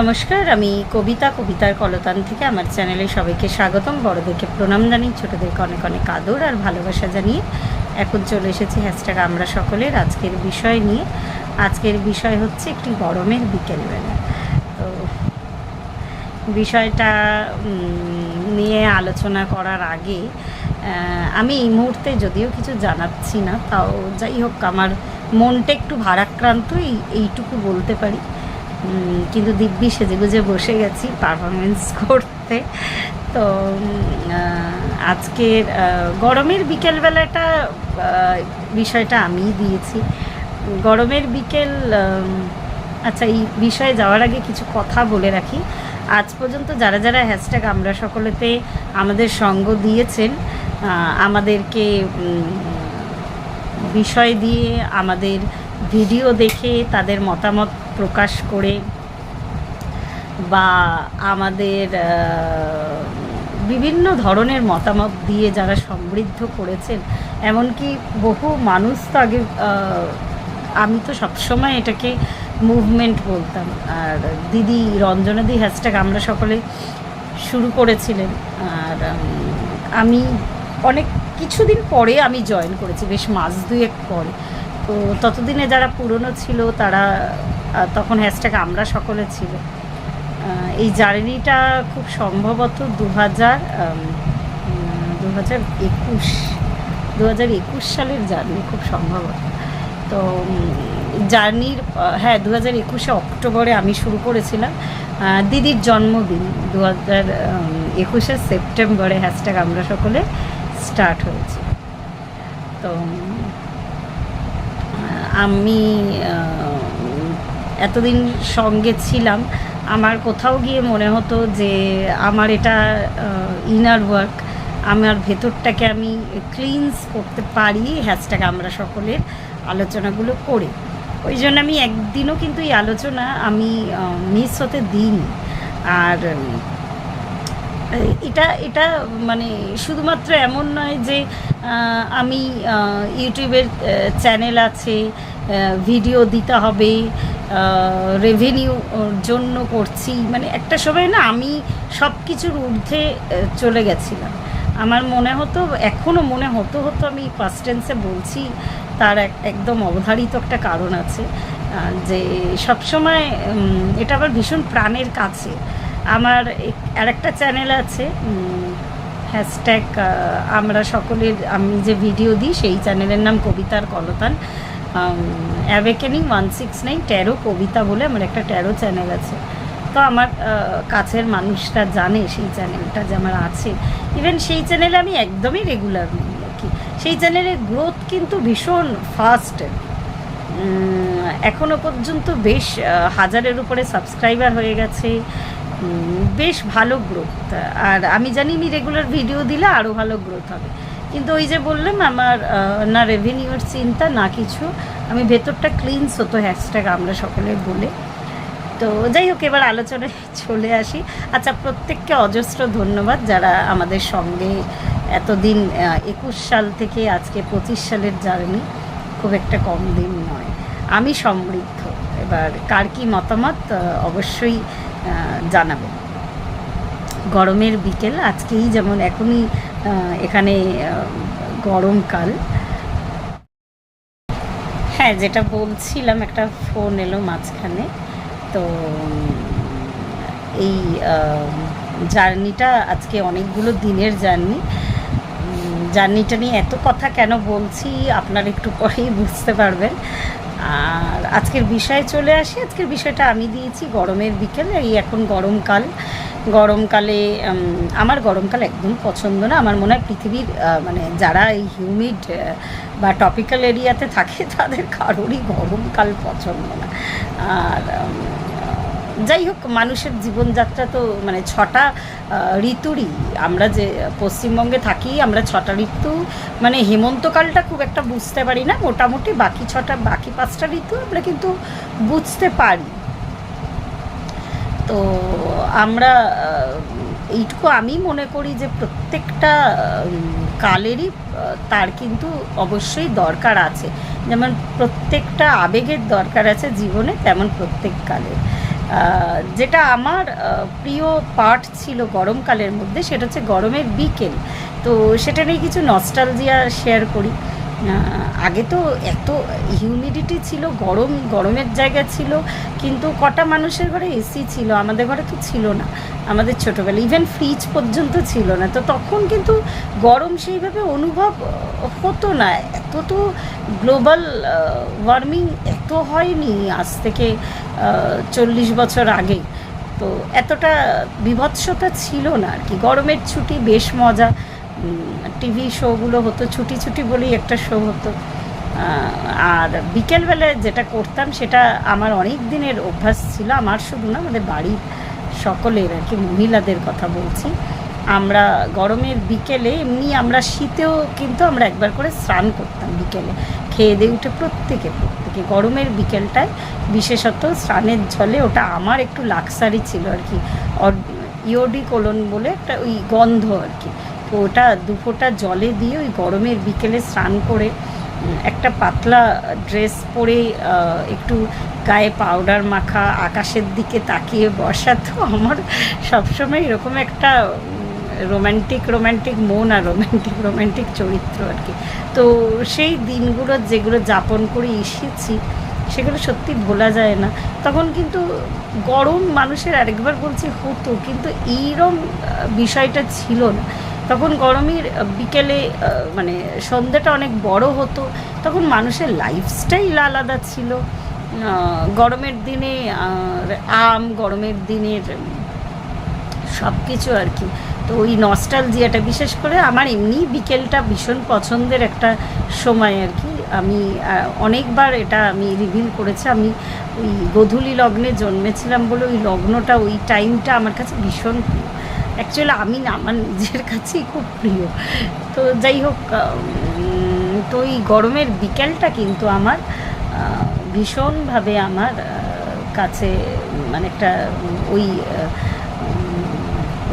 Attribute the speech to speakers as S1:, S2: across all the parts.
S1: নমস্কার, আমি কবিতা, কবিতার কলতান থেকে আমার চ্যানেলে সবাইকে স্বাগতম। বড়দেরকে প্রণাম জানিয়ে, ছোটোদেরকে অনেক অনেক আদর আর ভালোবাসা জানিয়ে এখন চলে এসেছি হ্যাশট্যাগ আমরা সকলের আজকের বিষয় নিয়ে। আজকের বিষয় হচ্ছে একটি গরমের বিকেলবেলা। তো বিষয়টা নিয়ে আলোচনা করার আগে আমি এই মুহূর্তে যদিও কিছু জানাচ্ছি না, তাও যাই হোক, আমার মনটা একটু ভারাক্রান্ত এই এইটুকু বলতে পারি। কিন্তু দিব্যি সেজে গুজে বসে গেছি পারফরমেন্স করতে। তো আজকের গরমের বিকেলবেলাটা বিষয়টা আমিই দিয়েছি। গরমের বিকেল আচ্ছা এই বিষয়ে যাওয়ার আগে কিছু কথা বলে রাখি। আজ পর্যন্ত যারা যারা হ্যাশট্যাগ আমরা সকলেতে আমাদের সঙ্গ দিয়েছেন আমাদেরকে বিষয় দিয়ে, আমাদের ভিডিও দেখে তাদের মতামত প্রকাশ করে বা আমাদের বিভিন্ন ধরনের মতামত দিয়ে যারা সমৃদ্ধ করেছেন, এমনকি বহু মানুষ তো আগে আমি তো সবসময় এটাকে মুভমেন্ট বলতাম। আর দিদি রঞ্জনাদি হ্যাশট্যাগ আমরা সকলে শুরু করেছিলেন। আর আমি অনেক কিছুদিন পরে আমি জয়েন করেছি, বেশ মাস দুয়েক পরে। তো ততদিনে যারা পুরনো ছিল, তারা তখন হ্যাশট্যাগ আমরা সকলে ছিল। এই জার্নিটা খুব সম্ভবত দু হাজার দু হাজার একুশ দু হাজার একুশ সালের জার্নি খুব সম্ভবত। তো জার্নির হ্যাঁ দু হাজার একুশে অক্টোবরে আমি শুরু করেছিলাম। দিদির জন্মদিন দু হাজার একুশে সেপ্টেম্বরে হ্যাশট্যাগ আমরা সকলে স্টার্ট হয়েছে। তো আমি এতদিন সঙ্গে ছিলাম, আমার কোথাও গিয়ে মনে হতো যে আমার এটা ইনার ওয়ার্ক আমার ভেতরটাকে আমি ক্লিনস করতে পারি হ্যাশট্যাগ আমরা সকলের আলোচনাগুলো করে। ওই জন্য আমি একদিনও কিন্তু এই আলোচনা আমি মিস হতে দিইনি। আর এটা এটা মানে শুধুমাত্র এমন নয় যে আমি ইউটিউবের চ্যানেল আছে ভিডিও দিতে হবে রেভিনিউ জন্য করছি। মানে একটা সময় না আমি সব কিছুর ঊর্ধ্বে চলে গেছিলাম। আমার মনে হতো এখনও মনে হতো হতো আমি ফার্স্ট টেন্সে বলছি, তার এক, একদম অবধারিত একটা কারণ আছে যে সবসময় এটা আবার ভীষণ প্রাণের কাছে। আমার আর একটা চ্যানেল আছে হ্যাশট্যাগ আমরা সকলের, আমি যে ভিডিও দিই, সেই চ্যানেলের নাম কবিতার কলতান। Awakening one six nine tarot কবিতা বলে আমার একটা ট্যারো চ্যানেল আছে। তো আমার কাছের মানুষরা জানে সেই চ্যানেলটা যে আমার আছে। ইভেন সেই চ্যানেলে আমি একদমই রেগুলার আর কি। সেই চ্যানেলের গ্রোথ কিন্তু ভীষণ ফাস্ট এখনও পর্যন্ত বেশ হাজারের উপরে সাবস্ক্রাইবার হয়ে গেছে। বেশ ভালো গ্রোথ আর আমি জানি আমি রেগুলার ভিডিও দিলে আরও ভালো গ্রোথ হবে। কিন্তু ওই যে বললাম, আমার না রেভিনিউর চিন্তা, না কিছু। আমি ভেতরটা ক্লিনস হতো হ্যাশট্যাগ আমরা সকলে বলে। তো যাই হোক, এবার আলোচনায় চলে আসি। আচ্ছা প্রত্যেককে অজস্র ধন্যবাদ যারা আমাদের সঙ্গে এতদিন একুশ সাল থেকে আজকে পঁচিশ সালের জার্নি। খুব একটা কম দিন নয়। আমি সমৃদ্ধ। এবার কার কী মতামত অবশ্যই জানাবেন গরমের বিকেল, আজকেই যেমন এখনই এখানে গরমকাল হ্যাঁ যেটা বলছিলাম, একটা ফোন এলো মাঝখানে। তো, এই জার্নিটা আজকে অনেকগুলো দিনের জার্নি। জার্নিটা নিয়ে এত কথা কেন বলছি, আপনারা একটু পরেই বুঝতে পারবেন। আর আজকের বিষয়ে চলে আসি। আজকের বিষয়টা আমি দিয়েছি গরমের বিকেল, এই এখন গরমকাল গরমকালে আমার গরমকাল একদম পছন্দ না। আমার মনে হয় পৃথিবীর মানে যারা এই হিউমিড বা টপিক্যাল এরিয়াতে থাকে, তাদের কারোরই গরমকাল পছন্দ না। আর যাই হোক, মানুষের জীবনযাত্রা তো মানে ছটা ঋতুরই। আমরা যে পশ্চিমবঙ্গে থাকি, আমরা ছটা ঋতু মানে হেমন্তকালটা খুব একটা বুঝতে পারি না। মোটামুটি বাকি ছটা, বাকি পাঁচটা ঋতু আমরা কিন্তু বুঝতে পারি। তো, আমরা এইটুকু আমি মনে করি যে প্রত্যেকটা কালেরই তার কিন্তু অবশ্যই দরকার আছে। যেমন প্রত্যেকটা আবেগের দরকার আছে জীবনে, তেমন প্রত্যেক কালের। যেটা আমার প্রিয় পার্ট ছিল গরমকালের মধ্যে, সেটা হচ্ছে গরমের বিকেল। তো সেটা নিয়ে কিছু নস্টালজিয়া শেয়ার করি। আগে তো এত হিউমিডিটি ছিল, গরম, গরমের জায়গা ছিল, কিন্তু কটা মানুষের ঘরে এসি ছিল, আমাদের ঘরে তো ছিল না। আমাদের ছোটোবেলায় ইভেন ফ্রিজ পর্যন্ত ছিল না। তো তখন কিন্তু গরম সেইভাবে অনুভব হতো না। এত তো গ্লোবাল ওয়ার্মিং এত হয়নি আজ থেকে চল্লিশ বছর আগে। তো এতটা বিভৎসতা ছিল না আর কি। গরমের ছুটি বেশ মজা। টিভি শোগুলো হতো, ছুটি ছুটি বলেই একটা শো হতো। আর বিকেলবেলায় যেটা করতাম সেটা আমার অনেক দিনের অভ্যাস ছিল। আমার শুধু না, আমাদের বাড়ির সকলের আর কি, মহিলাদের কথা বলছি। আমরা গরমের বিকেলে, এমনি আমরা শীতেও কিন্তু আমরা একবার করে স্নান করতাম বিকেলে। খেয়ে দিয়ে উঠে প্রত্যেকে প্রত্যেকে। গরমের বিকেলটায় বিশেষত স্নানের জলে ওটা আমার একটু লাক্সারি ছিল আর কি। ইওডি কোলন বলে একটা ওই গন্ধ আর কি। ওটা দুফোটা জলে দিয়ে ওই গরমের বিকেলে স্নান করে একটা পাতলা ড্রেস পরে একটু গায়ে পাউডার মাখা, আকাশের দিকে তাকিয়ে বসা তো আমার সবসময় এরকম একটা রোম্যান্টিক রোম্যান্টিক মন আর রোম্যান্টিক রোম্যান্টিক চরিত্র আর কি। তো সেই দিনগুলো যেগুলো যাপন করে এসেছি, সেগুলো সত্যি ভোলা যায় না। তখন কিন্তু গরম মানুষের আরেকবার বলছি, হতো। কিন্তু এইরম বিষয়টা ছিল না। তখন গরমের বিকেলে মানে সন্ধ্যাটা অনেক বড় হতো, তখন মানুষের লাইফস্টাইল আলাদা ছিল। গরমের দিনে আম, গরমের দিনের সব কিছু আর কি। তো ওই নস্টালজিয়াটা বিশেষ করে আমার এমনি বিকেলটা ভীষণ পছন্দের একটা সময় আর কি। আমি অনেকবার এটা আমি রিভিল করেছি। আমি ওই গধূলি লগ্নে জন্মেছিলাম বলে ওই লগ্নটা, ওই টাইমটা আমার কাছে ভীষণ প্রিয়। অ্যাকচুয়ালি আমি না, আমার নিজের কাছেই খুব প্রিয়। তো যাই হোক তো ওই গরমের বিকেলটা কিন্তু আমার ভীষণভাবে আমার কাছে মানে একটা, ওই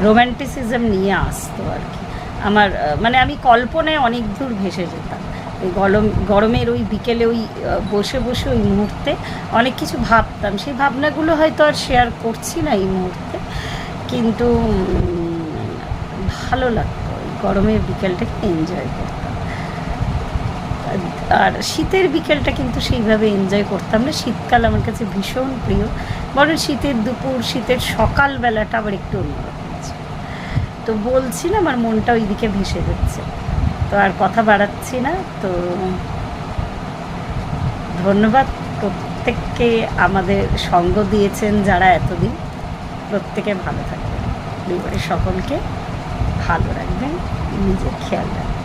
S1: রোম্যান্টিসিজম নিয়ে আসতো আর কি। আমার মানে আমি কল্পনায় অনেক দূর ভেসে যেতাম। ওই গরম, গরমের ওই বিকেলে ওই বসে বসে ওই মুহূর্তে অনেক কিছু ভাবতাম। সেই ভাবনাগুলো হয়তো আর শেয়ার করছি না এই মুহূর্তে। কিন্তু ভালো লাগতো। গরমের বিকেলটাকে এনজয় করতাম। আর শীতের বিকেলটা কিন্তু সেইভাবে এনজয় করতাম না। শীতকাল আমার কাছে ভীষণ প্রিয়। বরং শীতের দুপুর, শীতের সকালবেলাটা আবার একটু অন্যরকম তো বলছি না আমার মনটা ওইদিকে ভেসে যাচ্ছে। তো আর কথা বাড়াচ্ছি না। তো ধন্যবাদ। প্রত্যেককে আমাদের সঙ্গ দিয়েছেন যারা এতদিন। প্রত্যেকে ভালো থাকবেন। পরিবারের সকলকে ভালো রাখবেন নিজের খেয়াল রাখবেন।